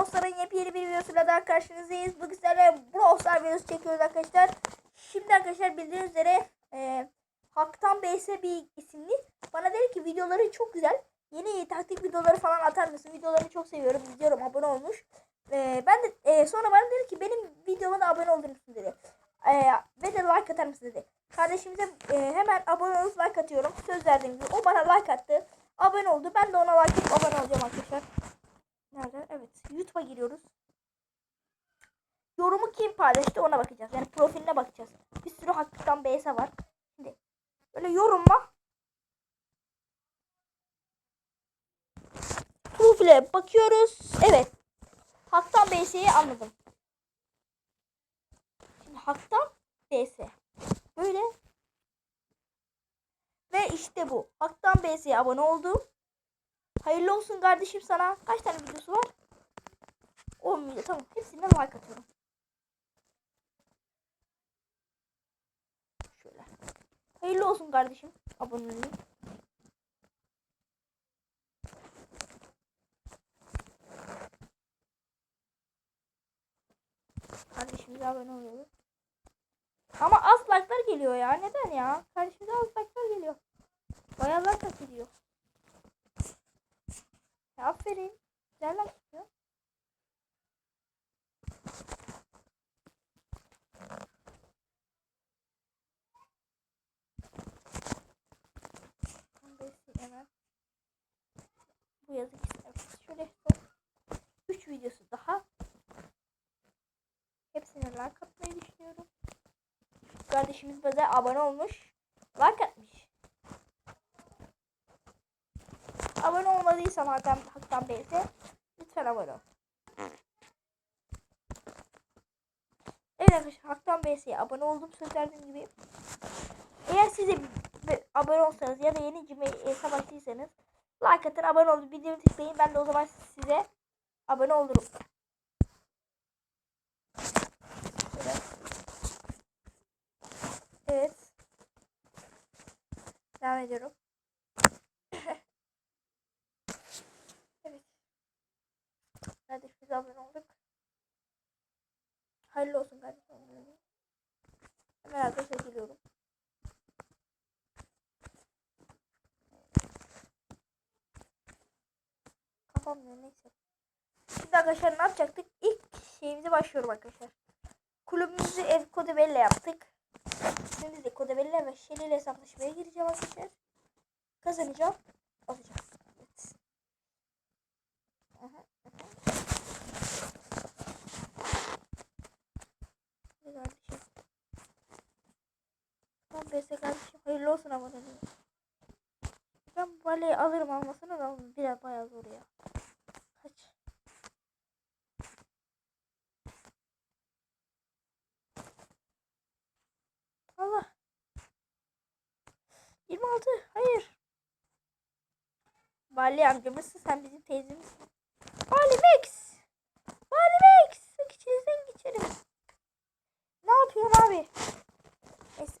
Brawl Stars'ın yepyeni bir videosuyla daha karşınızdayız. Bugün sizlerle Brawl Stars videosu çekiyoruz arkadaşlar. Şimdi arkadaşlar bildiğiniz üzere e, Haktan BS bir isimli bana dedi ki videoları çok güzel. Yeni taktik videoları falan atar mısın? Videolarını çok seviyorum. İzliyorum. Abone olmuş. E, ben de e, sonra bana dedi ki benim videoma da abone olur musun dedi. E, ve de like atar mısın dedi. Kardeşimize e, hemen abone olup like atıyorum. Söz verdiğim gibi. O bana like attı. Abone oldu. Ben de ona like atıp abone olacağım arkadaşlar. Nerede? Evet. YouTube'a giriyoruz. Yorumu kim paylaştı ona bakacağız. Yani profiline bakacağız. Bir sürü hakikaten BS var. Şimdi böyle yorumla profile bakıyoruz. Evet. Haktan BS'yi anladım. Şimdi Haktan BS. Böyle. Ve işte bu. Haktan BS'ye abone oldum. Hayırlı olsun kardeşim sana. Kaç tane videosu var? 10 milyon. Tamam. Hepsine like atıyorum. Şöyle. Hayırlı olsun kardeşim. Aboneliği. Kardeşimize abone oluyoruz. Ama az like'lar geliyor ya. Neden ya? Kardeşimize az like'lar geliyor. Bayağı like. Ya aferin. Güzel atıyor. Hemen. Bu yazı evet. Şöyle son 3 videosu daha. Hepsine like atmayı düşünüyorum. Kardeşimiz bize abone olmuş. Like atmış. Abone olmadıysan Hakan, Hakan Bey'se lütfen abone ol. Evet arkadaşlar Hakan Bey'se abone oldum söz gibi. Eğer siz abone olsanız ya da yeni Gmail hesap açtıysanız like atın abone olun videomu tıklayın ben de o zaman size abone olurum. Evet. Devam ediyorum. evet. Kardeşimize abone olduk. Hayırlı olsun kardeşim. Hemen arkadaşlar geliyorum. Kafam ne neyse. Şimdi arkadaşlar ne yapacaktık? İlk şeyimize başlıyorum arkadaşlar. Kulübümüzü ev kodu belli yaptık. Şimdi de kodu belli ve ile hesaplaşmaya gireceğim arkadaşlar. Kazanacağım. Alacağım. Evet. Aha, aha. Hadi kardeşim. Tamam BS kardeşim. Hayırlı olsun dedim. Ben baleyi alırım almasına da biraz bayağı zor ya. Kaç? Allah. 26. Hayır. Bali amcamızsın sen bizim teyzemizsin. Bali Max. Bali Max. İçinizden geçerim. Ne yapıyorsun abi? Neyse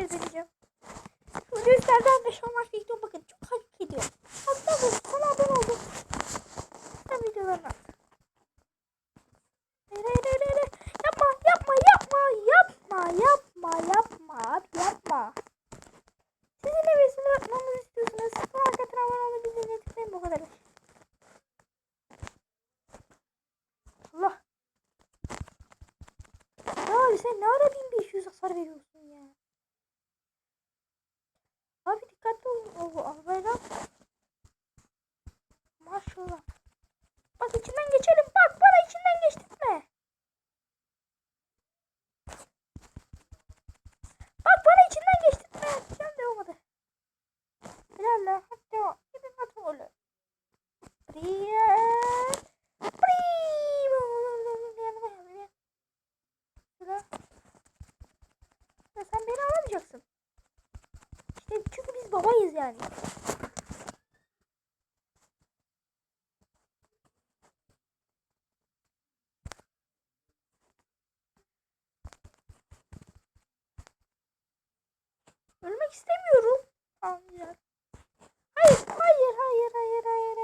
gezeceğim. şurada. Bak içinden geçelim. Ölmek istemiyorum. Hayır. Hayır, hayır, hayır, hayır, hayır.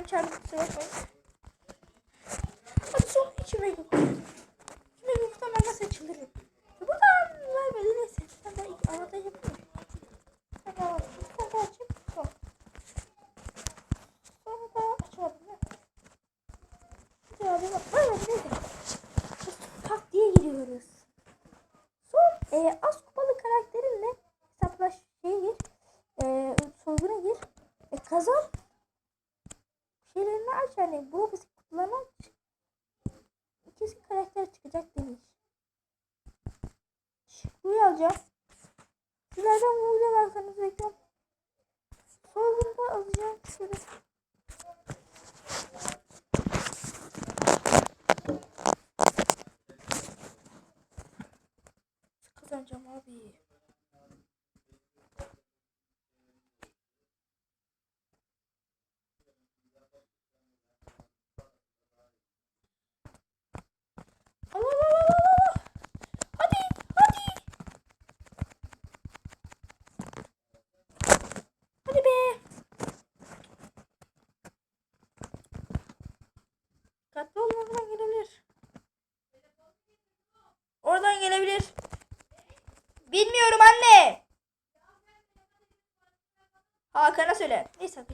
Ben çarpı kusura bakmayın. Hadi son içime yok. İçime yoktan ben nasıl açılırım? Buradan vermedi neyse. Ben arada yapayım. şeylerini aç hani Brobis kutularını aç. İkisi karakter çıkacak demiş. Şurayı alacağız. Sizlerden bu videoyu alsanız bekliyorum. Sorgunda alacağım. Şöyle. Kazanacağım abi.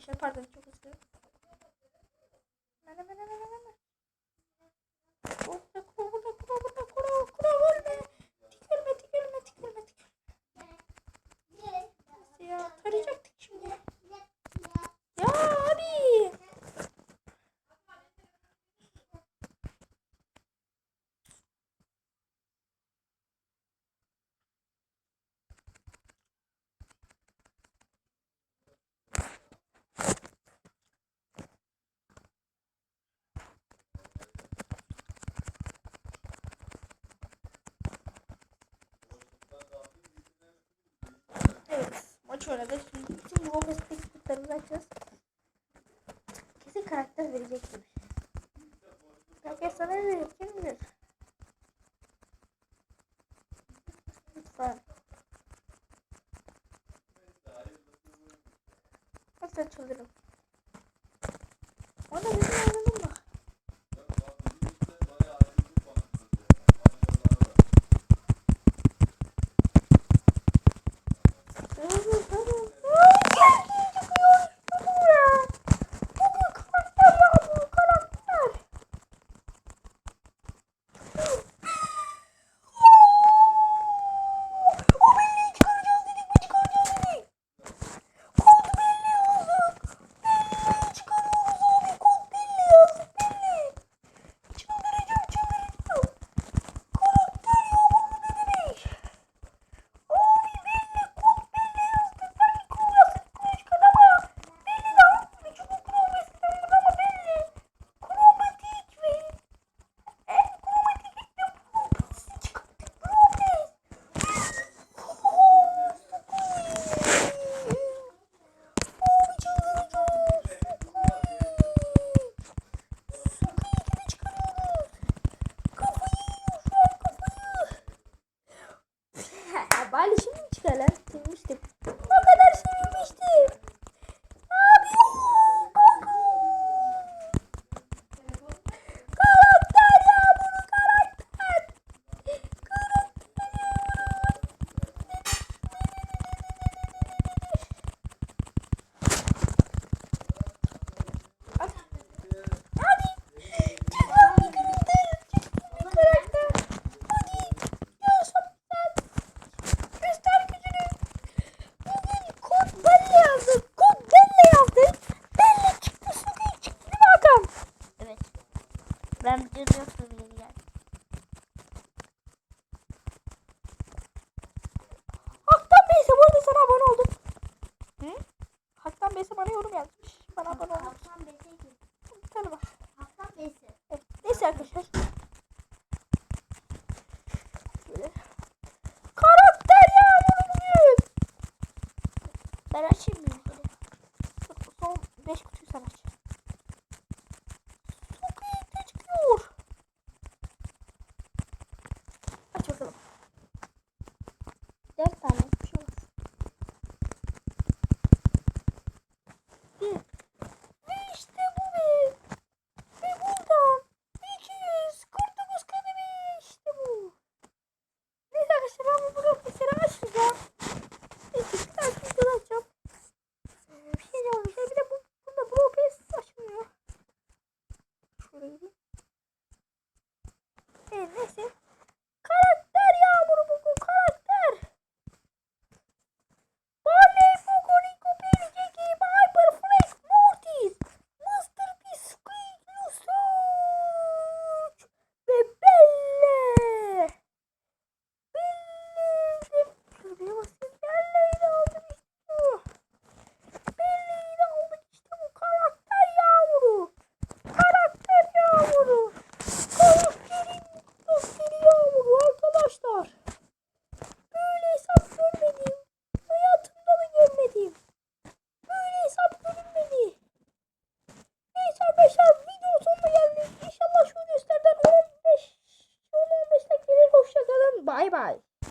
arkadaşlar. Pardon çok hızlı. şöyle de şimdi tüm ofisteki kutularımızı açacağız. Kesin karakter verecektir. Karakter sana ne verecek kim bilir. Buram buram bir sene açmayacağım.